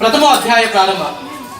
ప్రథమో అధ్యాయ ప్రారంభ.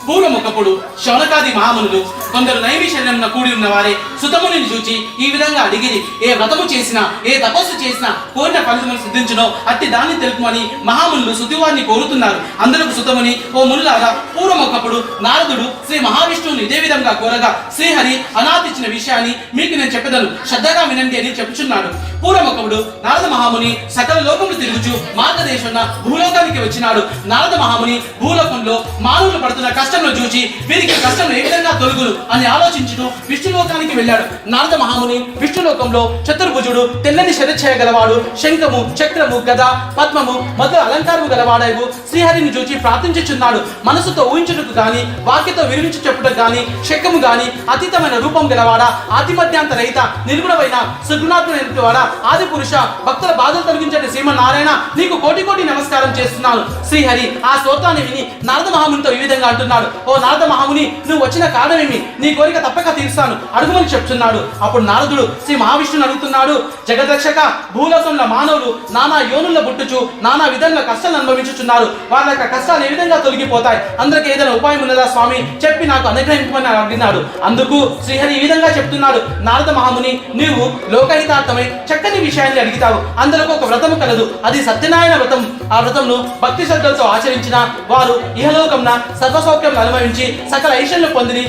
పూర్వం ఒకప్పుడు శౌనకాది మహామునులు కొందరు నైమిషణ్యంన కూడి ఉన్న వారే సుతముని చూచి ఈ విధంగా అడిగిరి ఏ వ్రతము చేసినా ఏ తపస్సు చేసినా కోరిన ఫలితమును సిద్ధించునో అట్టి దాన్ని తెలుపుమని మహామునులు సుతివారిని కోరుతున్నారు. అందులకు సుతముని ఓ మునులారా పూర్వం ఒకప్పుడు నారదుడు శ్రీ మహావిష్ణువుని ఇదే విధంగా కోరగా శ్రీహరి అనాథించిన విషయాన్ని మీకు నేను చెప్పదను. శ్రద్ధగా వినండి అని చెప్పుచున్నాడు. పూర్వం ఒకప్పుడు నారద మహాముని సకల లోకములు తిరుగుచు మార్గదేశంలో భూలోకానికి వచ్చినాడు. నారద మహాముని భూలోకంలో మానవులు పడుతున్న కష్టంలో చూచి వీరికి కష్టం ఏ విధంగా తొలుగును? అని ఆలోచించుతూ విష్ణులోకానికి వెళ్ళాడు. నారద మహాముని విష్ణులోకంలో చతుర్భుజుడు తెల్లని శరచ్ఛయ గలవాడు శంఖము చక్రము గద పద్మము మొదలు అలంకారము గలవాడైవు శ్రీహరిని చూచి ప్రార్థించుచున్నాడు. మనసుతో ఊహించుటకు గాని వాక్యతో విరిమించి చెప్పుటకు గాని శకము గాని అతీతమైన రూపం గలవాడా ఆతిమధ్యాంత రహిత నిర్గుణమైన సుగుణాత్మైన వాడ ఆది పురుష భక్తుల బాధలు తొలగించండి శ్రీమన్నారాయణ నీకు కోటి కోటి నమస్కారం చేస్తున్నాను. శ్రీహరి ఆ స్తోత్రాన్ని విని నారద మహామునితో ఈ విధంగా అంటున్నాడు. ఓ నారద మహాముని నువ్వు వచ్చిన కారణమేమి నీ కోరిక తప్పక తీరుస్తాను. అడుగుమని చెప్తున్నాడు. అప్పుడు నారదుడు శ్రీ మహావిష్ణుని అడుగుతున్నాడు. జగదక్షక భూలోకంలో మానవులు నానా యోనుల బుట్టుచు నానా విధంగా కష్టాలు అనుభవించుచున్నారు. వాళ్ళ యొక్క కష్టాలు ఏ విధంగా తొలగిపోతాయి? అందరికి ఏదైనా ఉపాయం ఉన్నదా స్వామి? చెప్పి నాకు అనుగ్రహించమని అడిగినాడు. అందుకు శ్రీహరి ఈ విధంగా చెప్తున్నాడు. నారద మహాముని నీవు లోకహితార్థమై చక్కని విషయాన్ని అడిగితావు. అందులో ఒక వ్రతము కలదు. అది సత్యనారాయణ వ్రతం. ఆ వ్రతంను భక్తి శ్రద్ధలతో ఆచరించిన వారు ఇహలోకంన సర్వసౌఖ్యం అనుభవించి సకల ఐశ్వర్యం పొందిని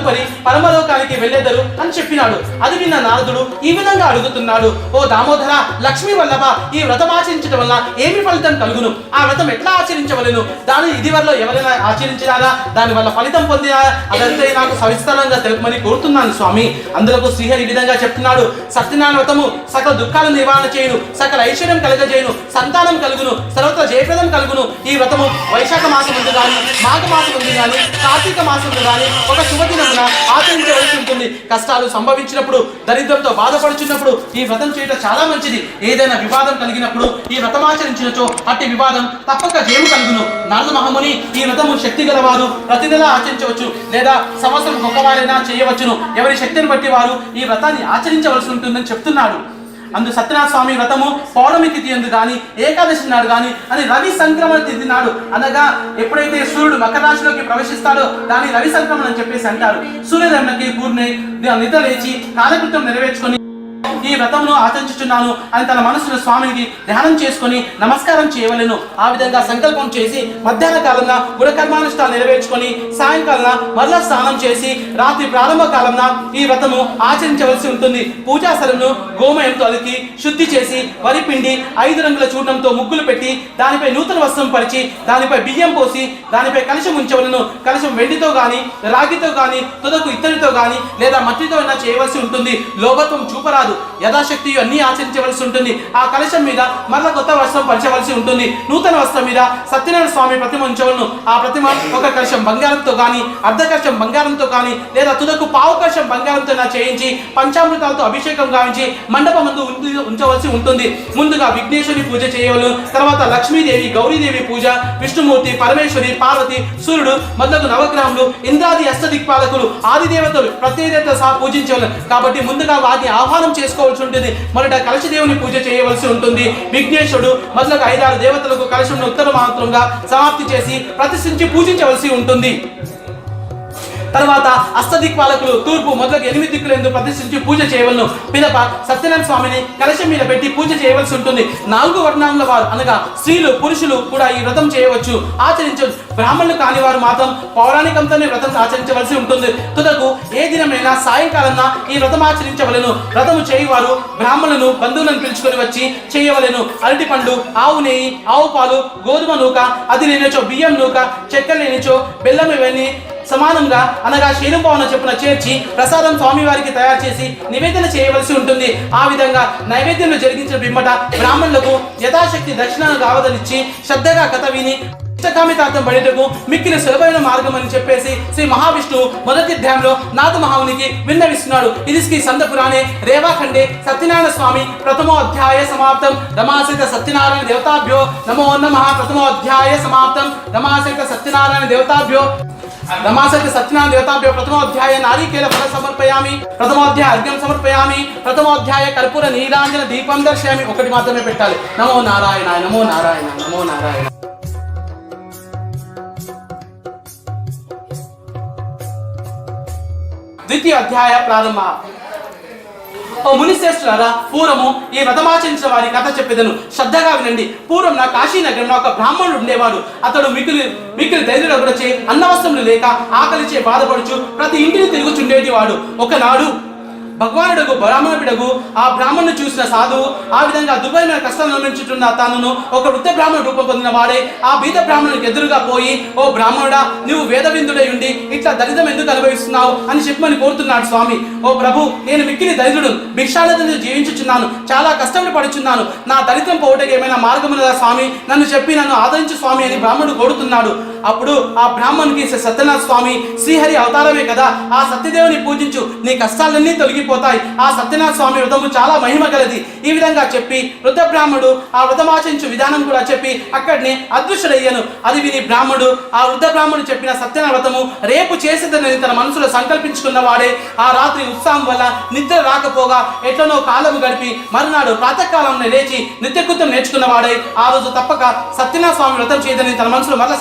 తదుపరి పరమలోకానికి వెళ్ళేదరు అని చెప్పినాడు. అది విన్న నారదుడు ఈ విధంగా అడుగుతున్నాడు ఓ దామోదర లక్ష్మీ వల్లభ ఈ వ్రతం ఆచరించడం వల్ల ఏమి ఫలితం కలుగును? ఆ వ్రతం ఎట్లా ఆచరించవలను? దాని ఇది వల్ల ఎవరైనా ఆచరించినారా? దాని వల్ల ఫలితం పొందినా అదంతా నాకు సవిస్తరంగా తెలుపమని కోరుతున్నాను స్వామి. అందులో శ్రీహరి విధంగా చెప్తున్నాడు సత్యనారాయణ వ్రతము సకల దుఃఖాలను నివారణ చేయును సకల ఐశ్వర్యం కలగజేయును సంతానం కలుగును సర్వత్ర జయప్రదం కలుగును. ఈ వ్రతము వైశాఖ మాసం ముందు గాని మాఘ మాసం ముందు కానీ కార్తీక మాసం ముందు కానీ ఒక శుభదినమున ఆచరించవలసి ఉంటుంది. కష్టాలు సంభవించినప్పుడు దరిద్రంతో బాధపడుచున్నప్పుడు ఈ వ్రతం చేయటం చాలా మంచిది. ఏదైనా వివాదం కలిగినప్పుడు ఈ వ్రతం ఆచరించినచో అట్టి వివాదం తప్పక జయము కలుగును. నారద మహముని ఈ వ్రతము శక్తి గలవారు ప్రతి నెల ఆచరించవచ్చు లేదా సంవత్సరం గొప్పవారైనా చేయవచ్చును. ఎవరి శక్తిని బట్టి వారు ఈ వ్రతాన్ని ఆచరించవలసి ఉంటుందని చెప్తున్నాడు. అందు సత్యనాథ స్వామి వ్రతము పౌర్ణమి తిథి ఎందు గాని ఏకాదశి నాడు గాని అని రవి సంక్రమణ తిథి నాడు అనగా ఎప్పుడైతే సూర్యుడు మకర రాశిలోకి ప్రవేశిస్తాడో దాన్ని రవి సంక్రమణ అని చెప్పేసి అంటారు. సూర్యోదయంకి పూర్ణి నిద్ర లేచి కాలకృత్యం నెరవేర్చుకొని ఈ వ్రతమును ఆచరించుచున్నాను అని తన మనసును స్వామికి ధ్యానం చేసుకొని నమస్కారం చేయవలెను. ఆ విధంగా సంకల్పం చేసి మధ్యాహ్న కాలంన గుణకర్మానుష్ఠాలు నెరవేర్చుకొని సాయంకాలం మరలా స్నానం చేసి రాత్రి ప్రారంభ కాలంన ఈ వ్రతము ఆచరించవలసి ఉంటుంది. పూజా గోమయంతో అలికి శుద్ధి చేసి వరి పిండి ఐదు రంగుల చూర్ణంతో ముగ్గులు పెట్టి దానిపై నూతన వస్త్రం పరిచి దానిపై బియ్యం పోసి దానిపై కలశం ఉంచవలను. కలశం వెండితో గాని రాగితో గాని తుదకు ఇత్తడితో గాని లేదా మట్టితో అయినా చేయవలసి ఉంటుంది. లోభత్వం చూపరాదు. యథాశక్తి అన్నీ ఆచరించవలసి ఉంటుంది. ఆ కలశం మీద మరల కొత్త వస్త్రం పరిచవలసి ఉంటుంది. నూతన వస్త్రం మీద సత్యనారాయణ స్వామి ప్రతిమ ఉంచవలను. ఆ ప్రతిమ ఒక కలశం బంగారంతో కానీ అర్ధ కలశం బంగారంతో కానీ లేదా తుదకు పావు కలశం బంగారంతో నా చేయించి పంచామృతాలతో అభిషేకం గావించి మండపం ముందు ఉంచవలసి ఉంటుంది. ముందుగా విఘ్నేశ్వరి పూజ చేయవలను. తర్వాత లక్ష్మీదేవి గౌరీదేవి పూజ విష్ణుమూర్తి పరమేశ్వరి పార్వతి సూర్యుడు మొదలగు నవగ్రహములు ఇంద్రాది అష్టదిక్పాలకులు ఆదిదేవతలు ప్రత్యేకత సహా పూజించవలను. కాబట్టి ముందుగా వాటిని ఆహ్వానం చేసుకోవాల్సి ఉంటుంది. మొదట కలశ దేవుని పూజ చేయవలసి ఉంటుంది. విఘ్నేశ్వరుడు మొదలగు ఐదారు దేవతలకు కలశంను ఉత్తర మాత్రంగా సమాప్తి చేసి ప్రతిష్ఠించి పూజించవలసి ఉంటుంది. తర్వాత అష్టదిక్పాలకులు తూర్పు మొదలగు ఎనిమిది దిక్కులేందుకు ప్రదర్శించి పూజ చేయవలను. పిదప సత్యనారాయణ స్వామిని కలశం మీద పెట్టి పూజ చేయవలసి ఉంటుంది. నాలుగు వర్ణాల వారు అనగా స్త్రీలు పురుషులు కూడా ఈ వ్రతం చేయవచ్చు. ఆచరించవచ్చు బ్రాహ్మణులు కాని వారు మాత్రం పౌరాణికంతోనే వ్రతం ఆచరించవలసి ఉంటుంది. తుదకు ఏ దినమైనా సాయంకాలంలో ఈ వ్రతం ఆచరించవలను. వ్రతము చేయవారు బ్రాహ్మణులను బంధువులను పిలుచుకొని వచ్చి చేయవలెను. అరటి పండు ఆవు నెయ్యి ఆవు పాలు గోధుమ నూక అది లేనిచో బియ్యం నూక చెక్క లేనిచో బెల్లం ఇవన్నీ సమానంగా అనగా శీనుభావన చెప్పున చేర్చి ప్రసాదం స్వామివారికి తయారు చేసి నివేదన చేయవలసి ఉంటుంది. ఆ విధంగా నైవేద్యంలో జరిగించిన బిమ్మట బ్రాహ్మణులకు యథాశక్తి దక్షిణాలు కావదనిచ్చి శ్రద్ధగా కథ విని ఇష్టకామితార్థం పడేటకు మిక్కిన సులభమైన మార్గం అని చెప్పేసి శ్రీ మహావిష్ణువు మొదటి అధ్యాయంలో నాథ మహామునికి విన్నవిస్తున్నాడు. ఇది శ్రీ సంత పురాణే రేవాఖండే సత్యనారాయణ స్వామి ప్రథమో అధ్యాయ సమాప్తం. రమాసిత సత్యనారాయణ దేవతాభ్యో నమో నమ. ప్రథమో అధ్యాయ సమాప్తం. రమాసిత సత్యనారాయణ దేవతాభ్యో నమాసతి సత్యనారాయణ దేవతాభ్య ప్రథమోధ్యాయ నారీకేల ఫల సమర్పయామి ప్రథమోధ్యాయ అర్ఘ్యం సమర్పయామి ప్రథమోధ్యాయ కర్పూర నీలాంజన దీపం దర్శయామి ఒకటి మాత్రమే పెట్టాలి. నమో నారాయణ నమో నారాయణ నమో నారాయణ. ద్వితీయ అధ్యాయ ప్రారంభ ఓ మునిశ్రేష్ఠులారా పూర్వము ఈ వ్రతమాచరించిన వారి కథ చెప్పేదను. శ్రద్ధగా వినండి. పూర్వం నా కాశీ నగరంలో ఒక బ్రాహ్మణుడు ఉండేవాడు. అతడు మికిలి మికిలి గురించి అన్నవస్త్రములు లేక ఆకలిచే బాధపడుచు ప్రతి ఇంటిని తిరుగుచుండేటి వాడు ఒకనాడు భగవానుడకు బ్రాహ్మణుడకు ఆ బ్రాహ్మణుని చూసిన సాధువు ఆ విధంగా దుర్భరమైన కష్టాలు అనుభవించుతున్న తనను ఒక వృద్ధ బ్రాహ్మణ రూపం పొందిన వాడే. ఆ బీద బ్రాహ్మణునికి ఎదురుగా పోయి ఓ బ్రాహ్మణుడా నువ్వు వేదవిందుడై ఉండి ఇట్లా దరిద్రం ఎందుకు అనుభవిస్తున్నావు? అని చెప్పమని కోరుతున్నాడు స్వామి. ఓ ప్రభు నేను మిక్కిలి దరిద్రుడు భిక్షాలతో జీవించుచున్నాను చాలా కష్టపడి పడుచున్నాను. నా దరిద్రం పోవటకి ఏమైనా మార్గం ఉన్నదా స్వామి? నన్ను చెప్పి నన్ను ఆదరించు స్వామి అని బ్రాహ్మణుడు కోరుతున్నాడు. అప్పుడు ఆ బ్రాహ్మణునికి సత్యనాథ స్వామి శ్రీహరి అవతారమే కదా. ఆ సత్యదేవుని పూజించు నీ కష్టాలన్నీ తొలగిపోతాయి. ఆ సత్యనాథ స్వామి వ్రతము చాలా మహిమ గలది. ఈ విధంగా చెప్పి వృద్ధ బ్రాహ్మణుడు ఆ వ్రతమాచరించు విధానం కూడా చెప్పి అక్కడిని అదృశ్యుడయ్యాను. అది విని బ్రాహ్మణుడు ఆ వృద్ధ బ్రాహ్మణుడు చెప్పిన సత్యనాథ వ్రతము రేపు చేసేదని తన మనసులో సంకల్పించుకున్న వాడే. ఆ రాత్రి ఉత్సాహం వల్ల నిద్ర రాకపోగా ఎట్లనో కాలము గడిపి మరునాడు ప్రాతకాలంలో లేచి నిత్యకృతం నేర్చుకున్నవాడే ఆ రోజు తప్పక సత్యనాథ స్వామి వ్రతం చేయదని తన మనసులో మరలా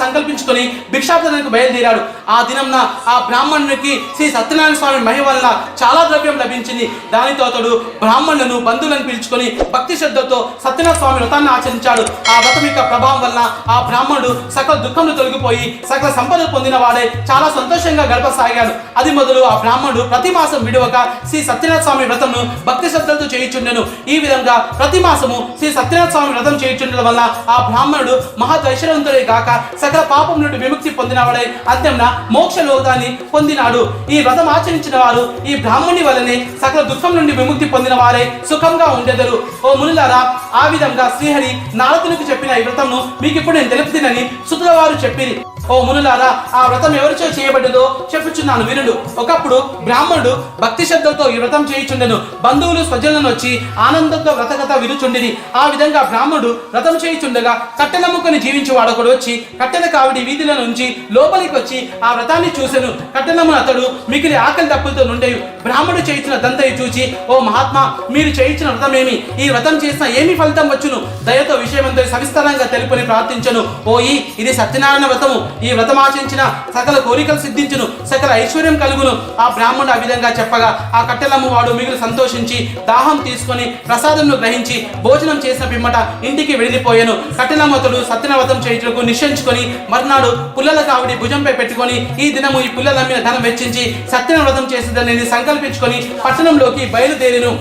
తీసుకుని భిక్షాటనకు బయలుదేరాడు. ఆ దినంన ఆ బ్రాహ్మణునికి శ్రీ సత్యనారాయణ స్వామి మహిమ వలన చాలా ద్రవ్యం లభించింది. దానితో అతడు బ్రాహ్మణులను బంధువులను పిలుచుకొని భక్తి శ్రద్ధతో సత్యనారాయణ స్వామి వ్రతాన్ని ఆచరించాడు. ఆ వ్రతం యొక్క ప్రభావం వలన ఆ బ్రాహ్మణుడు సకల దుఃఖంలో తొలగిపోయి సకల సంపద పొందిన వాడే చాలా సంతోషంగా గడపసాగాడు. అది మొదలు ఆ బ్రాహ్మణుడు ప్రతి మాసం విడవక శ్రీ సత్యనారాయణ స్వామి వ్రతంను భక్తి శ్రద్ధలతో చేయుచుండెను. ఈ విధంగా ప్రతి మాసము శ్రీ సత్యనారాయణ స్వామి వ్రతం చేయుచుండడం వల్ల ఆ బ్రాహ్మణుడు మహద్వైశ్వరంతుడే కాక సకల పాపం నుండి విముక్తి పొందినవాడై అంత్యంన మోక్ష లోకాన్ని పొందినాడు. ఈ వ్రతం ఆచరించిన వారు ఈ బ్రాహ్మణి వలనే సకల దుఃఖం నుండి విముక్తి పొందిన వారే సుఖంగా ఉండెదరు. ఓ మునులారా ఆ విధంగా శ్రీహరి నారదునికి చెప్పిన ఈ వ్రతము మీకు ఇప్పుడు నేను తెలుపుతినని సుతుల వారు చెప్పిరి. ఓ మునులారా ఆ వ్రతం ఎవరిచో చేయబడ్డదో చెప్పుచున్నాను వినుడు. ఒకప్పుడు బ్రాహ్మణుడు భక్తి శ్రద్ధలతో ఈ వ్రతం చేయుచుండెను. బంధువులు స్వజనులను వచ్చి ఆనందంతో వ్రతకథ వినుచుండిని ఆ విధంగా బ్రాహ్మణుడు వ్రతం చేయుచుండగా కట్టెనమ్ముకొని జీవించి వాడొకడు వచ్చి కట్టెల కావిడి వీధిలో నుంచి లోపలికి వచ్చి ఆ వ్రతాన్ని చూసెను. కట్టెనమ్మున అతడు మిగిలి ఆకలి తప్పులతో నుండే బ్రాహ్మణుడు చేయించిన దంతయి చూచి ఓ మహాత్మా మీరు చేయించిన వ్రతమేమి? ఈ వ్రతం చేసిన ఏమి ఫలితం వచ్చును? దయతో విషయమంతో సవిస్తరంగా తెలుపుని ప్రార్థించను. ఓయి ఇది సత్యనారాయణ వ్రతము. ఈ వ్రతం ఆచరించిన సకల కోరికలు సిద్ధించును సకల ఐశ్వర్యం కలుగును. ఆ బ్రాహ్మణుడు ఆ విధంగా చెప్పగా ఆ కట్టెలమ్మ వాడు మిగులు సంతోషించి దాహం తీసుకొని ప్రసాదంను గ్రహించి భోజనం చేసిన పిమ్మట ఇంటికి వెళ్ళిపోయాను. కట్టెలమ్మతుడు సత్యనవ్రతం చేయుటకు నిశ్చయించుకొని మర్నాడు పుల్లల కావిడి భుజంపై పెట్టుకొని ఈ దినము ఈ పుల్లల మీద ధనం వెచ్చించి సత్యనవ్రతం చేసేదని సంకల్పించుకొని పట్టణంలోకి బయలుదేరిను.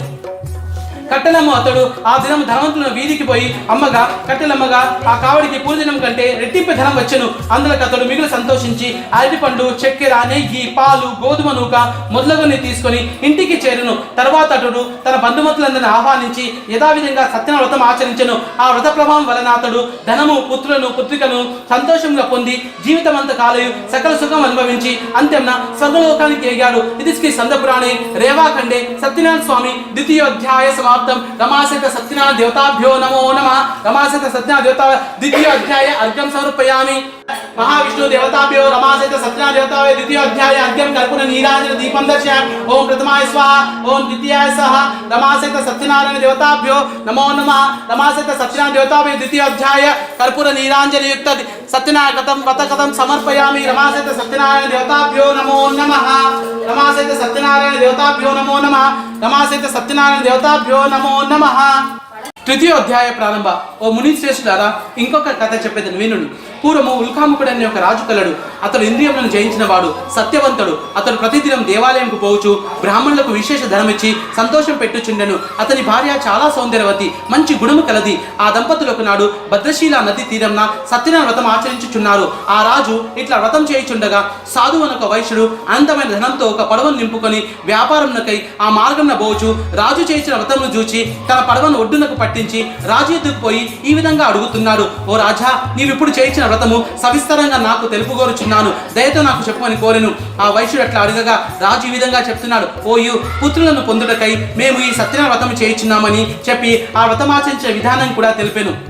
కట్టెలమ్మ అతడు ఆ దినం ధనవంతులను వీధికి పోయి అమ్మగా కట్టెలమ్మగా ఆ కావడికి పూర్వదినం కంటే రెట్టింపు ధనం వచ్చెను. అందులో అతడు మిగులు సంతోషించి అరటిపండు చక్కెర నెయ్యి పాలు గోధుమ నూక మొదలగుని తీసుకొని ఇంటికి చేరును. తర్వాత అతడు తన బంధుమతులందరిని ఆహ్వానించి యథావిధంగా సత్యన వ్రతం ఆచరించను. ఆ వ్రత ప్రభావం వలన అతడు ధనము పుత్రులను పుత్రికను సంతోషంగా పొంది జీవితమంత కాలయు సకల సుఖం అనుభవించి అంత్యంన స్వర్గలోకానికి ఎగాడు ఇది శ్రీ సందపురాణి రేవాఖండే సత్యనారాయణ స్వామి ద్వితీయోధ్యాయ సమాప్తి రమాసహిత సత్యనారాయణ దేవతాభ్యో నమో నమ. రమాసహిత సత్యనారాయణ దేవత ద్వితీయోధ్యాయ అర్ఘ్యం సమర్పయామి. మహావిష్ణు దేవతాభ్యో రమాసహిత సత్యనారాయణ దేవతాభ్యో ద్వితీయోధ్యాయ అర్ఘ్యం కర్పూర నీరాజన దీపం దర్శయామి. ఓం ప్రథమాయ స్వాహ. ఓం ద్వితీయాయ సహ. రమాసహిత సత్యనారాయణ దేవతాభ్యో నమో నమ. రమాసహిత సత్యనారాయణ దేవతాభ్యో ద్వితీయోధ్యాయ కర్పూర నీరాంజన యుక్త సత్యనారాయణం కథం సమర్పయామి. రమాసహిత సత్యనారాయణ దేవతాభ్యో నమో నమ. రమాసహిత సత్యనారాయణ దేవతాభ్యో నమో నమ. రమాసహిత సత్యనారాయణ దేవతాభ్యో నమో నమ. తృతీయ అధ్యాయ ప్రారంభ. ఓ ముని శ్రేష్ఠులారా ఇంకొక కథ చెప్పేదని వినుడు పూర్వము ఉల్కాముకుడు అనే ఒక రాజు కలడు అతడు ఇంద్రియములను జయించిన వాడు సత్యవంతుడు. అతడు ప్రతిదినం దేవాలయంకు పోవచ్చు బ్రాహ్మణులకు విశేష ధనమిచ్చి సంతోషం పెట్టుచుండెను. అతని భార్య చాలా సౌందర్యవతి మంచి గుణము కలది. ఆ దంపతులకు నాడు భద్రశీల నది తీరంన సత్యనారాయణ వ్రతం ఆచరించుచున్నారు. ఆ రాజు ఇట్లా వ్రతం చేయుచుండగా సాధువు అనొక వైశ్యుడు అనంతమైన ధనంతో ఒక పడవను నింపుకొని వ్యాపారంనకై ఆ మార్గంన పోవచ్చు రాజు చేసిన వ్రతమును చూచి తన పడవను ఒడ్డునకు పట్టించి రాజు ఎద్దుకు పోయి ఈ విధంగా అడుగుతున్నాడు ఓ రాజా నీవిప్పుడు చేయించిన వ్రతము సవిస్తరంగా నాకు తెలుపుగోరుచున్నాను. దయతో నాకు చెప్పమని కోరెను. ఆ వైశ్యుడు అట్లా అడగగా రాజు ఈ విధంగా చెప్తున్నాడు. ఓయు పుత్రులను పొందుటకై మేము ఈ సత్యనారాయణ వ్రతము చేయించున్నామని చెప్పి ఆ వ్రతమాచరించే విధానం కూడా తెలిపాను.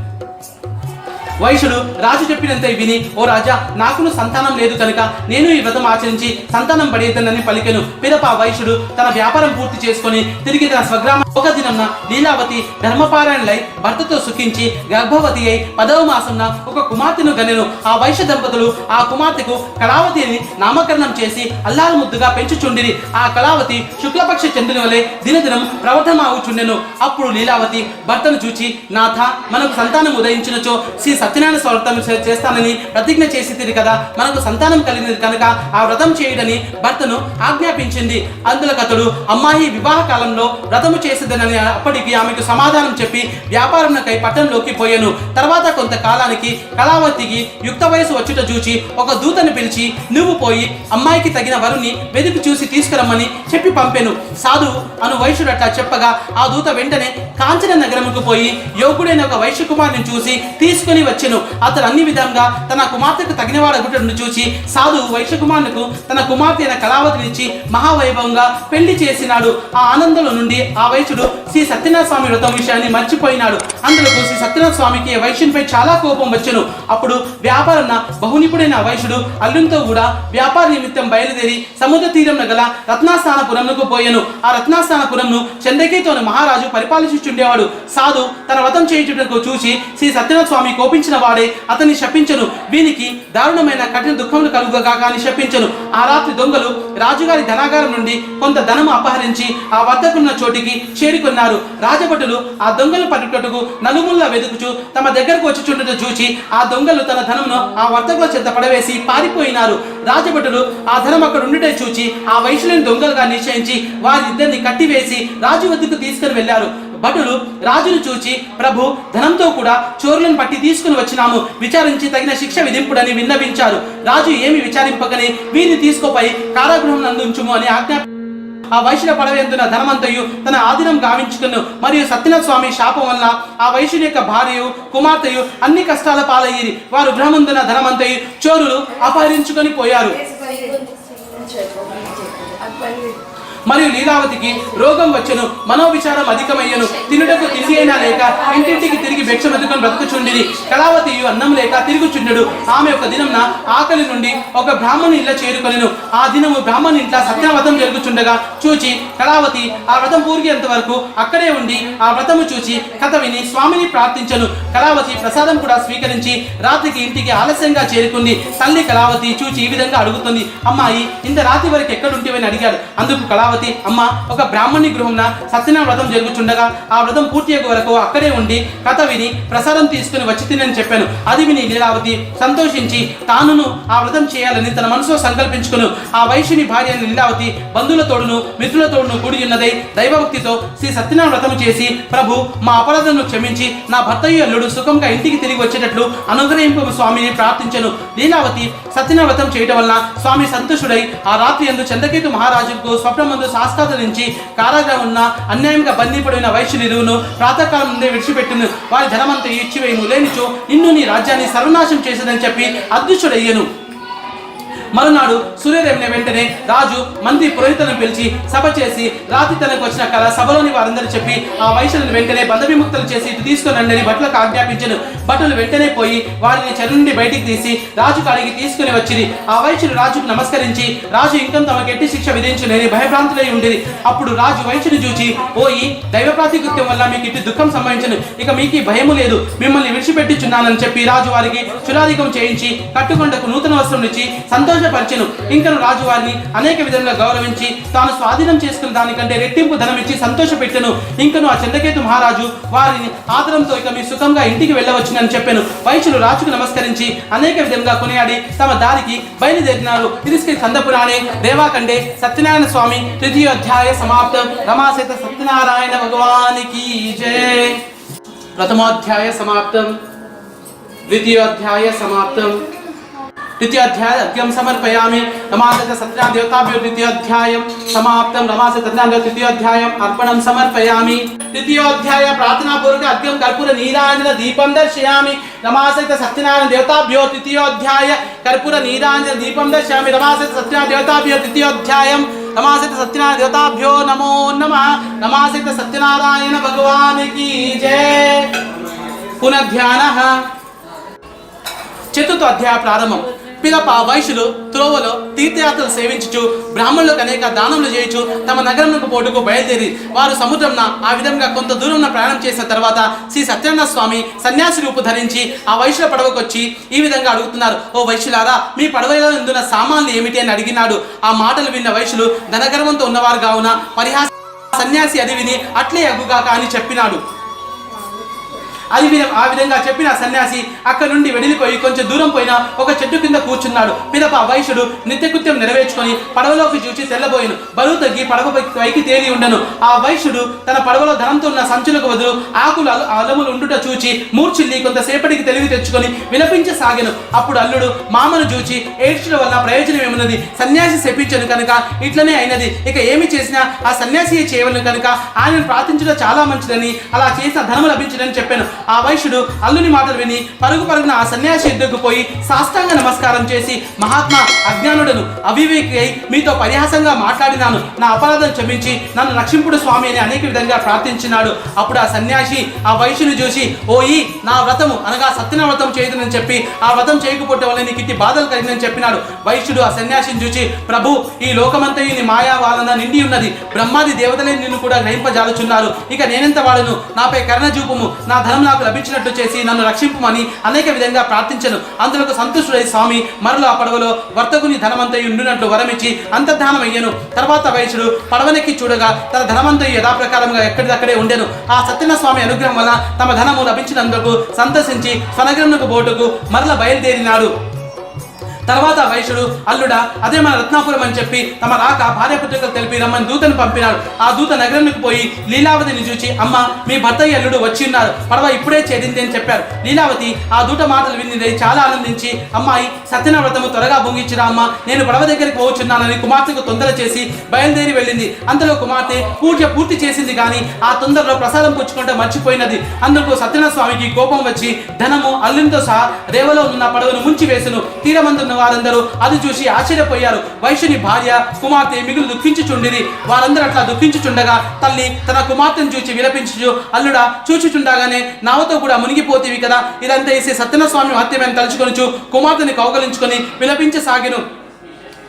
వైశ్యుడు రాజు చెప్పినంత విని ఓ రాజా నాకును సంతానం లేదు కనుక నేను ఈ వ్రతం ఆచరించి సంతానం పడేద్దనని పలికెను. పిదప ఆ వైశ్యుడు తన వ్యాపారం పూర్తి చేసుకొని తిరిగి తన స్వగ్రామ ఒక దినంన లీలావతి ధర్మపారాయణలై భర్తతో సుఖించి గర్భవతి అయి పదవ మాసంన ఒక కుమార్తెను గనెను. ఆ వైశ్య దంపతులు ఆ కుమార్తెకు కళావతి అని నామకరణం చేసి అల్లారు ముద్దుగా పెంచుచుండిరి. ఆ కళావతి శుక్లపక్ష చంద్రుని వలె దినదినం ప్రవర్ధమావుచుండెను. అప్పుడు లీలావతి భర్తను చూచి నాథ మనకు సంతానం ఉదయించినచో శ్రీ సత్యనారాయణ స్వార్థం చేస్తానని ప్రతిజ్ఞ చేసి కదా. మనకు సంతానం కలిగినది కనుక ఆ వ్రతం చేయుడని భర్తను ఆజ్ఞాపించింది. అందులకు అతడు అమ్మాయి వివాహ కాలంలో వ్రతము చేసేదనని అప్పటికి ఆమెకు సమాధానం చెప్పి వ్యాపారంకై పట్టణంలోకి పోయాను. తర్వాత కొంతకాలానికి కళావతికి యుక్త వయసు వచ్చుట చూచి ఒక దూతను పిలిచి నువ్వు పోయి అమ్మాయికి తగిన వరుని వెతికి చూసి తీసుకురమ్మని చెప్పి పంపాను. సాధు అను వైశ్యుడు అట్లా చెప్పగా ఆ దూత వెంటనే కాంచన నగరముకు పోయి యోగుడైన ఒక వైశ్య కుమారుని చూసి తీసుకుని వచ్చెను అతడు అన్ని విధంగా తన కుమార్తెకు తగినవాడగుటను చూసి సాధు వైశ్య కుమారునికి తన కుమార్తె అయిన కళావతినిచ్చి మహావైభవంగా పెళ్ళి చేసినాడు. ఆ ఆనందంలో నుండి ఆ వైశ్యుడు శ్రీ సత్యనాథ స్వామి వ్రతం విషయాన్ని మర్చిపోయినాడు. అందులో శ్రీ సత్యనాథ స్వామికి వైశ్యునిపై చాలా కోపం వచ్చెను. అప్పుడు వ్యాపారన్న బహునిపుడైన వైశ్యుడు అల్లునితో కూడా వ్యాపార నిమిత్తం బయలుదేరి సముద్ర తీరంలో గల రత్నాస్థానపురంకు పోయాను. ఆ రత్నాస్థానపురంను చంద్రకేతోని మహారాజు పరిపాలించుచుండేవాడు సాధు తన వ్రతం చేయుటకు చూసి శ్రీ సత్యనాథ స్వామి కోపించి శపించిన వాడే అతన్ని శపించను. వీనికి దారుణమైన కఠిన దుఃఖములు కలుగుగా కానీ శపించను. ఆ రాత్రి దొంగలు రాజుగారి ధనాగారం నుండి కొంత ధనము అపహరించి ఆ వద్దకున్న చోటికి చేరుకున్నారు. రాజభటులు ఆ దొంగలు పట్టుటకు నలుగుల్లా వెతుకుచు తమ దగ్గరకు వచ్చి చుండట చూచి ఆ దొంగలు తన ధనమును ఆ వర్తకుల చెంత పడవేసి పారిపోయినారు. రాజభటులు ఆ ధనం అక్కడ ఉండుటే చూచి ఆ వయసులేని దొంగలుగా నిశ్చయించి వారిద్దరిని కట్టివేసి రాజు వద్దకు తీసుకుని వెళ్ళారు భటులు రాజును చూచి ప్రభు ధనంతో కూడా చోరులను పట్టి తీసుకుని వచ్చినాము. విచారించి తగిన శిక్ష విధింపుడని విన్నవించారు. రాజు ఏమి విచారింపకని వీరిని తీసుకుపోయి కారాగృహం నందుంచుము అని ఆజ్ఞా ఆ వైశ్యుల పడవేందున ధనమంతయు తన ఆధీనం గావించుకును. మరియు సత్యనాథ స్వామి శాపం వల్ల ఆ వైశ్యుని యొక్క భార్యయు కుమార్తెయు అన్ని కష్టాల పాలయ్యిరి. వారు గృహమందున ధనమంతయు చోరులు అపహరించుకొని పోయారు. మరియు లీలావతికి రోగం వచ్చెను మనోవిచారం అధికమయ్యను. తినుటకు తిండి అయినా లేక ఇంటింటికి తిరిగి భిక్ష మెతుకొని బ్రతుకుచుండిది కళావతియు అన్నం లేక తిరుగుచుండెడు. ఆమె ఒక దినంన ఆకలి నుండి ఒక బ్రాహ్మణు ఇళ్ళ చేరుకొనెను. ఆ దినము బ్రాహ్మణు ఇంట్లో సత్యవ్రతం జరుగుచుండగా చూచి కళావతి ఆ వ్రతం పూర్గేంత వరకు అక్కడే ఉండి ఆ వ్రతము చూచి కథ విని స్వామిని ప్రార్థించను. కళావతి ప్రసాదం కూడా స్వీకరించి రాత్రికి ఇంటికి ఆలస్యంగా చేరుకుంది. తల్లి కళావతి చూచి ఈ విధంగా అడుగుతుంది అమ్మాయి ఇంత రాత్రి వరకు ఎక్కడుంటేవని అడిగాడు. అందుకు కళావతి అమ్మ ఒక బ్రాహ్మణి గృహంన సత్యనారాయణ వ్రతం జరుగుచుండగా ఆ వ్రతం పూర్తి అయ్యే వరకు అక్కడే ఉండి కథ విని ప్రసాదం తీసుకుని వచ్చి తినని చెప్పాను. అది విని లీలావతి సంతోషించి తానును ఆ వ్రతం చేయాలని తన మనసులో సంకల్పించుకును. ఆ వైశ్యుని భార్య లీలావతి బంధువులతోడును మిత్రులతోడును కూడి ఉన్నదై దైవభక్తితో శ్రీ సత్యనారాయణ వ్రతం చేసి ప్రభు మా అపరాధను క్షమించి నా భర్త అల్లుడు సుఖంగా ఇంటికి తిరిగి వచ్చేటట్లు అనుగ్రహింపు స్వామిని ప్రార్థించను. లీలావతి సత్యనారాయణ వ్రతం చేయటం వలన స్వామి సంతుష్టుడై ఆ రాత్రి ఎందు చంద్రకేతు మహారాజుకు స్వప్నమందు సాస్కాతరించి కారాగా ఉన్న అన్యాయంగా బంధింపడిన వైశ్యునిరువును ప్రాతకాలం ముందే విడిచిపెట్టును వారి ధనమంతా ఇచ్చివేయము లేనిచో నిన్ను నీ రాజ్యాన్ని సర్వనాశం చేసేదని చెప్పి అదృశ్యుడయ్యను. మరునాడు సూర్యోదయం వెంటనే రాజు మంది పురోహితులను పిలిచి సభ చేసి రాత్రి తనకు వచ్చిన కళ సభలోని వారందరూ చెప్పి ఆ వైశ్యులను వెంటనే బంధవిముక్తులు చేసి ఇటు తీసుకునండి అని భటులకు ఆజ్ఞాపించను. భటులు వెంటనే పోయి వారిని చెరు నుండి బయటికి తీసి రాజు కాడికి తీసుకుని వచ్చింది ఆ వైశ్యులు రాజుకు నమస్కరించి రాజు ఇంకా తమకు ఎట్టి శిక్ష విధించునని భయభ్రాంతులై ఉండేది అప్పుడు రాజు వైశ్యుని చూచి ఓయి దైవ ప్రాతికృత్యం వల్ల మీకు ఇటు దుఃఖం సంభవించను. ఇక మీకు ఈ భయము లేదు. మిమ్మల్ని విడిచిపెట్టిచున్నానని చెప్పి రాజు వారికి చురాధికం చేయించి కట్టుకొండకు నూతన వస్త్రం ఇచ్చి సంతోషపరిచెను ఇంకను రాజువారిని అనేక విధంగా గౌరవించి తాను స్వాధీనం చేసుకున్న దానికంటే రెట్టింపు ధనం ఇచ్చి సంతోషపెట్టెను. ఇంకను ఆ చంద్రకేతు మహారాజు వారిని ఆదరంతో ఇక మీ సుఖంగా ఇంటికి వెళ్ళవచ్చునని చెప్పాను. వైశ్యులు రాజుకు నమస్కరించి అనేక విధంగా కొనియాడి తమ దారికి బయలుదేరినారు. తిరిగి కందపురాణే దేవాకండే సత్యనారాయణ స్వామి తృతీయోధ్యాయ సమాప్తం. రమాసేత సత్యనారాయణ భగవానికి జయ ప్రథమోధ్యాయ సమాప్తం. ద్వితీయోధ్యాయ సమాప్తం. द्वितीयाध्याय अद्यम समर्पयामि नमास च सत्रह देवताभ्यो द्वितीयाध्यायं समाप्तं नमास तत्र तृतीयाध्यायम् अर्पणं समर्पयामि तृतीयोध्याय प्रार्थनापूर्वक अद्यं कर्पूर नीराञ्जन दीपं दर्शयामि नमास च सत्यनारायण देवताभ्यो तृतीयोध्याय कर्पूर नीराञ्जन दीपं दर्शयामि नमास च सत्यनारायण देवताभ्यो तृतीयोध्यायं नमासित सत्यनारायण देवताभ्यो नमो नमः नमासित सत्यनारायण भगवान् की जय पुनर्ध्यानः चतुर्थ अध्याय प्रारंभम పిదప వైశ్యులు త్రోవలో తీర్థయాత్రలు సేవించుచు బ్రాహ్మణులకు అనేక దానములు చేయుచు తమ నగరంకు పోటుకు బయలుదేరి వారు సముద్రంన ఆ విధంగా కొంత దూరంన ప్రయాణం చేసిన తర్వాత శ్రీ సత్యనారాయణ స్వామి సన్యాసి రూపు ధరించి ఆ వైశ్యుల పడవకు వచ్చి ఈ విధంగా అడుగుతున్నారు. ఓ వైశ్యులారా మీ పడవలో ఎందున సామాన్లు ఏమిటి? అని అడిగినాడు. ఆ మాటలు విన్న వైశ్యులు ధనగర్వంతో ఉన్నవారు కావున పరిహాస సన్యాసి అది విని అట్లే అగ్గుగాక అని చెప్పినాడు. అది ఆ విధంగా చెప్పిన సన్యాసి అక్కడి నుండి వెడిలిపోయి కొంచెం దూరం పోయిన ఒక చెట్టు కింద కూర్చున్నాడు. పిదప ఆ వైశ్యుడు నిత్యకృత్యం నెరవేర్చుకొని పడవలోకి చూసి తెల్లబోయిను. బరువు తగ్గి పడవ పైకి తేలి ఉండను. ఆ వైశ్యుడు తన పడవలో ధనంతో ఉన్న సంచులకు బదులు ఆకులు అలములు ఉండుట చూచి మూర్చిల్లి కొంతసేపటికి తెలివి తెచ్చుకొని విలపించసాగెను. అప్పుడు అల్లుడు మామను చూచి ఏడ్చడం వల్ల ప్రయోజనం ఏమున్నది? సన్యాసి శపించను కనుక ఇట్లనే అయినది. ఇక ఏమి చేసినా ఆ సన్యాసి చేయవలను కనుక ఆయనను ప్రార్థించడం చాలా మంచిదని అలా చేసిన ధనము లభించదని చెప్పాను. ఆ వైశ్యుడు అల్లుని మాటలు విని పరుగు పరుగున ఆ సన్యాసి ఎద్దుకు పోయి సాష్టాంగ నమస్కారం చేసి మహాత్మా అజ్ఞానుడను అవివేకి అయి మీతో పరిహాసంగా మాట్లాడినాను. నా అపరాధం క్షమించి నన్ను రక్షింపుడు స్వామి అని అనేక విధంగా ప్రార్థించినాడు. అప్పుడు ఆ సన్యాసి ఆ వైశ్యుని చూసి ఓయి నా వ్రతము అనగా సత్యన వ్రతం చేయదునని చెప్పి ఆ వ్రతం చేయకపోతే వల్ల నీకు ఇట్టి బాధలు కలిగిందని చెప్పినాడు. వైశ్యుడు ఆ సన్యాసిని చూసి ప్రభు ఈ లోకమంతా నీ మాయా వాళ్ళన నిండి ఉన్నది. బ్రహ్మాది దేవతలే నిన్ను కూడా గ్రహింపజాలుచున్నారు. ఇక నేనెంత వాడును? నాపై కరుణ చూపుము. నా ధనం నాకు లభించినట్టు చేసి నన్ను రక్షింపుమని అనేక విధంగా ప్రార్థించను. అందులకు సంతుష్టుడై స్వామి మరల ఆ పడవలో వర్తకుని ధనమంతయు ఉండినట్లు వరమిచ్చి అంతర్ధానం అయ్యను తర్వాత వైశ్యుడు పడవనెక్కి చూడగా తన ధనమంతయు యథాప్రకారంగా ఎక్కడిదక్కడే ఉండెను. ఆ సత్యన స్వామి అనుగ్రహం వల్ల తమ ధనము లభించినందుకు సంతసించి స్వనగరమునకు బోటుకు మరల బయలుదేరినాడు. తర్వాత వైశ్యుడు అల్లుడా అదే మన రత్నాపురం అని చెప్పి తమ రాక భార్య పుత్రికలు తెలిపి రమ్మని దూతను పంపినాడు. ఆ దూత నగరానికి పోయి లీలావతిని చూచి అమ్మ మీ భర్త అల్లుడు వచ్చి ఉన్నారు. పడవ ఇప్పుడే చేరింది అని చెప్పారు. లీలావతి ఆ దూత మాటలు విని చాలా ఆనందించి అమ్మాయి సత్యన వ్రతము త్వరగా ముగించిరా అమ్మ. నేను పడవ దగ్గరికి పోవచ్చున్నానని కుమార్తెకు తొందర చేసి బయలుదేరి వెళ్ళింది. అంతలో కుమార్తె పూజ పూర్తి చేసింది కానీ ఆ తొందరలో ప్రసాదం పుచ్చుకుంటే మర్చిపోయినది. అందుకు సత్యనారాయణ స్వామికి కోపం వచ్చి ధనము అల్లునితో సహా రేవలో ఉన్న పడవను ముంచి వేసును తీరమందున్న వారందరూ అది చూసి ఆశ్చర్యపోయారు. వైశ్యుని భార్య కుమార్తె మిగులు దుఃఖించుచుండిరి. వారందరూ అట్లా దుఃఖించుచుండగా తల్లి తన కుమార్తెను చూచి విలపించుచు అల్లుడా చూచుచుండగానే నావతో కూడా మునిగిపోతేవి కదా. ఇదంతా వేసి సత్యన స్వామి హత్యమని తలుచుకొనుచు కుమార్తెని కౌగలించుకొని విలపించసాగిను.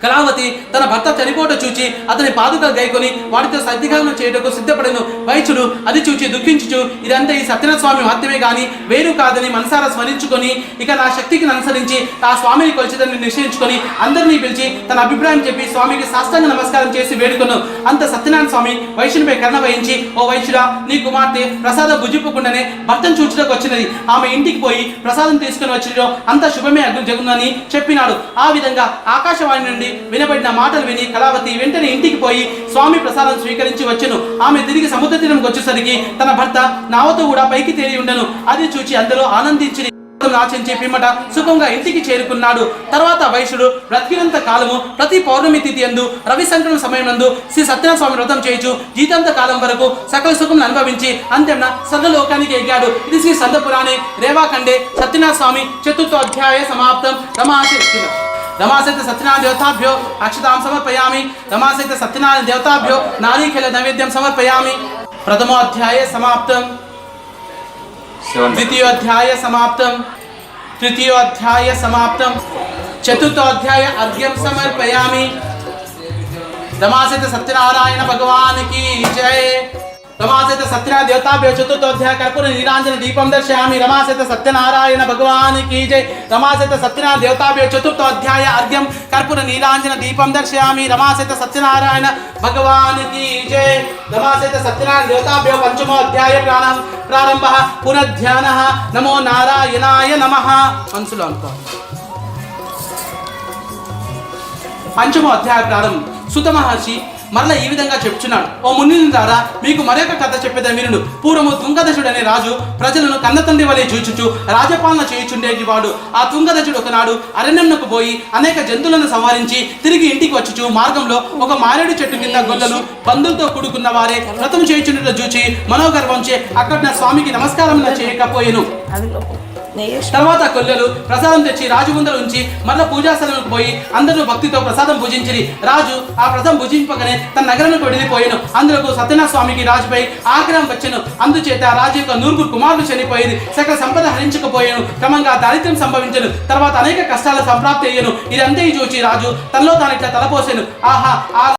కళావతి తన భర్త చనిపోట చూచి అతని పాదుకలు గైకొని వాటితో సత్యగానం చేయటకు సిద్ధపడను. వైచుడు అది చూచి దుఃఖించుచు ఇదంతా ఈ సత్యనస్వామి స్వామి మహత్యమే గాని వేరు కాదని మనసారా స్మరించుకొని ఇక నా శక్తికి అనుసరించి ఆ స్వామిని కొలిచిదని నిశ్చయించుకొని అందరినీ పిలిచి తన అభిప్రాయం చెప్పి స్వామికి సాష్టాంగ నమస్కారం చేసి వేడుకొను. అంత సత్యనారాయణ స్వామి వైశ్యునిపై కర్ణ వహించి ఓ వైశ్యుడా నీ కుమార్తె ప్రసాదం భుజిప్పకుండానే భర్తను చూచుటకు వచ్చినది. ఆమె ఇంటికి పోయి ప్రసాదం తీసుకుని వచ్చిన అంత శుభమే అర్థం జగునని చెప్పినాడు. ఆ విధంగా ఆకాశవాణి నుండి వినబడిన మాటలు విని కళావతి వెంటనే ఇంటికి పోయి స్వామి ప్రసాదం స్వీకరించి వచ్చెను. ఆమె తిరిగి సముద్ర తీరంకి వచ్చేసరికి తన భర్త నావతో కూడా పైకి తేలి ఉండను. అది చూచి అందరూ ఆనందించి ఆచరించి పిమ్మట సుఖంగా ఇంటికి చేరుకున్నాడు. తర్వాత వైశ్యుడు బ్రతికినంత కాలము ప్రతి పౌర్ణమి తిథి అందు రవి సంక్రమణ సమయమందు శ్రీ సత్యనారాయణ స్వామి వ్రతం చేయించు జీతాంత కాలం వరకు సకల సుఖం అనుభవించి అంతేన సర్వలోకానికి ఎగ్గాడు. ఇది శ్రీ సంత రేవాఖండే సత్యనారాయణ స్వామి చతుర్థ అధ్యాయ సమాప్తం. రమాసి रमासहित सत्यनारायण देवताभ्यो अक्षताम समर्पयामी। रमासहित सत्यनारायण देवताभ्यो नारी खेल नैवेद्यम समर्पयामी। प्रथम अध्याय समाप्त। द्वितीय अध्याय समाप्त। तृतीय अध्याय समाप्त। चतुर्थ अध्याय अर्घ्यम समर्पयामी। रमासहित सत्यनारायण भगवान की जय। రమాసేత సత్యనా దేవతాభ్య చతుర్థోధ్యాయ కర్పూర నీరాంజన దీపం దర్శయామి. రమాసేత సత్యనారాయణ భగవానికి జై. రమాసేత సత్యనా దేవతాభ్య చతుర్థోధ్యాయ అర్ఘ్యం కర్పూర నీరాంజన దీపం దర్శయామి. రమాసేత సత్యనారాయణ భగవానికి జై. రమాసిత సత్యనారాయణ దేవతాభ్య పంచమోధ్యాయ ప్రాణం ప్రారంభ పునఃధ్యాన. నమో నారాయణాయ నమ. మనసులో అనుకో. పంచమో అధ్యాయ ప్రారంభం. సుత మహర్షి మరల ఈ విధంగా చెప్తున్నాడు. ఓ మునిందారా మీకు మరొక కథ చెప్పేదా వినుడు. పూర్వము తుంగదశుడు అనే రాజు ప్రజలను కన్నతండ్రి వలె చూచుచు రాజపాలన చేయుచుండేటి వాడు. ఆ తుంగదశుడు ఒకనాడు అరణ్యంకు పోయి అనేక జంతువులను సంహరించి తిరిగి ఇంటికి వచ్చుచు మార్గంలో ఒక మారేడు చెట్టు కింద గొల్లలు పందులతో కూడుకున్న వారే వ్రతం చేయుచుండటం చూచి మనోగర్వంచే అక్కడ నా స్వామికి నమస్కారం చేయకపోయెను. తర్వాత కొల్లెలు ప్రసాదం తెచ్చి రాజు ముందర ఉంచి మరల పూజాస్థలంకు పోయి అందరూ భక్తితో ప్రసాదం పూజించిరి రాజు ఆ ప్రసాదం భుజింపగానే తన నగరంకు వెళ్ళిపోయాను అందులో సత్యనాథ స్వామికి రాజుపై ఆగ్రహం వచ్చెను. అందుచేత ఆ రాజు యొక్క నూరుగురు కుమారులు చనిపోయింది. సకల సంపద హరించకపోయాను. క్రమంగా దారిద్ర్యం సంభవించను. తర్వాత అనేక కష్టాల సంప్రాప్తి అయ్యను. ఇదంతా చూచి రాజు. తనలో తాను ఇట్లా తలపోసాను. ఆహా ఆ